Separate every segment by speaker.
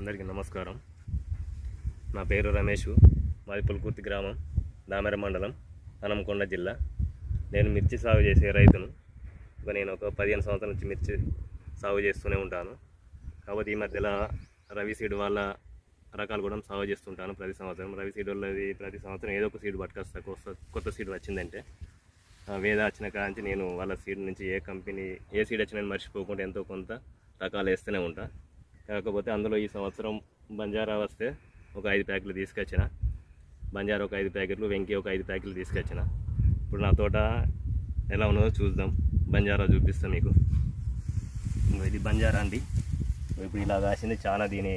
Speaker 1: అందరికీ నమస్కారం. నా పేరు రమేష్ మాది పుల్కుర్తి గ్రామం దామెర మండలం హనంకొండ జిల్లా. నేను మిర్చి సాగు చేసే రైతును. ఇక నేను ఒక పదిహేను సంవత్సరాల నుంచి మిర్చి సాగు చేస్తూనే ఉంటాను. కాబట్టి ఈ మధ్యలో రవి సీడ్ వాళ్ళ రకాలు కూడా సాగు చేస్తుంటాను ప్రతి సంవత్సరం. రవి సీడ్ వాళ్ళది ప్రతి సంవత్సరం ఏదో ఒక సీడ్ పట్టుకొస్తా కొత్త కొత్త సీడ్ వచ్చిందంటే వేద వచ్చిన కాంచి నేను వాళ్ళ సీడ్ నుంచి ఏ కంపెనీ ఏ సీడ్ వచ్చినా మర్చిపోకుండా ఎంతో కొంత రకాలు వేస్తూనే ఉంటాను కాకపోతే అందులో ఈ సంవత్సరం బంజారా వస్తే ఒక ఐదు ప్యాకెట్లు తీసుకొచ్చిన. బంజారా ఒక ఐదు ప్యాకెట్లు వెంకీ ఒక ఐదు ప్యాకెట్లు తీసుకొచ్చిన. ఇప్పుడు నా తోట ఎలా ఉన్నదో చూద్దాం. బంజారా చూపిస్తాం మీకు. ఇది బంజారా అండి. ఇప్పుడు ఇలా కాసింది చాలా దీని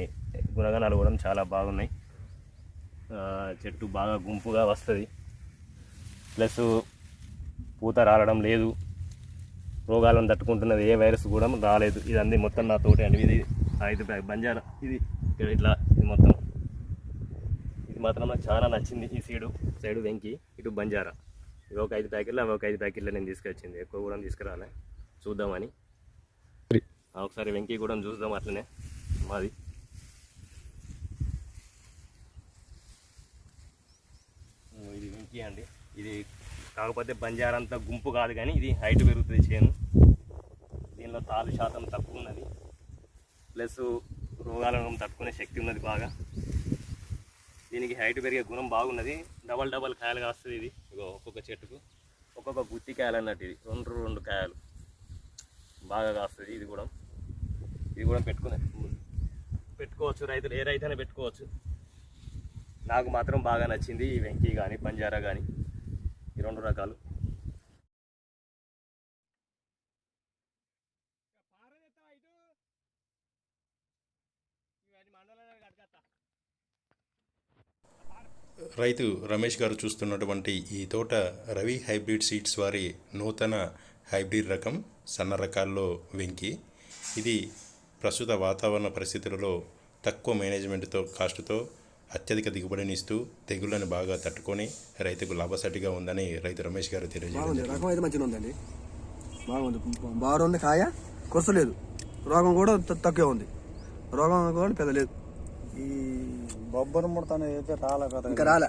Speaker 1: గుణగణాలు కూడా చాలా బాగున్నాయి. చెట్టు బాగా గుంపుగా వస్తుంది. ప్లస్ పూత రాలడం లేదు. రోగాలను తట్టుకుంటున్నది ఏ వైరస్ కూడా రాలేదు. ఇది అన్ని మొత్తం నా తోట అండి ఇది ఐదు బ్యాగ్ బంజారా. ఇది ఇక్కడ ఇట్లా ఇది మొత్తం. ఇది మాత్రం నాకు చాలా నచ్చింది ఈ సీడు సైడు వెంకి ఇటు బంజారా. ఇవి ఒక ఐదు ప్యాకెట్లు అవి ఒక ఐదు ప్యాకెట్లు నేను తీసుకొచ్చింది. ఎక్కువ కూడా తీసుకురాలే. చూద్దామని. ఒకసారి వెంకీ కూడా చూద్దాం అట్లనే. మాది. ఇది వెంకీ అండి. ఇది కాకపోతే బంజారా అంతా గుంపు కాదు కానీ ఇది హైట్ పెరుగుతుంది చేను. దీనిలో తాలు శాతం తక్కువ ఉన్నది. ప్లస్ రోగాలను తట్టుకునే శక్తి ఉన్నది బాగా. దీనికి హైట్ పెరిగే గుణం బాగున్నది. డబల్ డబల్ కాయలు కాస్తుంది ఇది. ఇగో ఒక్కొక్క చెట్టుకు. ఒక్కొక్క గుత్తి కాయలు అన్నట్టు ఇది. రెండు రెండు కాయలు. బాగా కాస్తుంది ఇది కూడా. ఇది కూడా పెట్టుకునే. పెట్టుకోవచ్చు రైతులు. ఏ రైతైనా పెట్టుకోవచ్చు. నాకు మాత్రం బాగా నచ్చింది ఈ వెంకీ కానీ బంజారా కానీ ఈ రెండు రకాలు.
Speaker 2: రైతు రమేష్ గారు చూస్తున్నటువంటి ఈ తోట రవి హైబ్రిడ్ సీడ్స్ వారి నూతన హైబ్రిడ్ రకం సన్న రకాల్లో వెంకి. ఇది ప్రస్తుత వాతావరణ పరిస్థితులలో తక్కువ మేనేజ్మెంట్తో కాస్ట్తో అత్యధిక దిగుబడిని ఇస్తూ తెగుళ్ళను బాగా తట్టుకొని రైతుకు లాభసాటిగా ఉందని రైతు రమేష్ గారు తెలియజేయడం
Speaker 3: బాగుంది. బాగుంది. కాయ కొరసలేదు రోగం కూడా త- తక్కువే ఉంది. రోగం కూడా పెద్ద లేదు.
Speaker 4: ఈ బొబ్బరి ముడత అనేది అయితే రాలే కదా
Speaker 3: ఇంకా రాలే.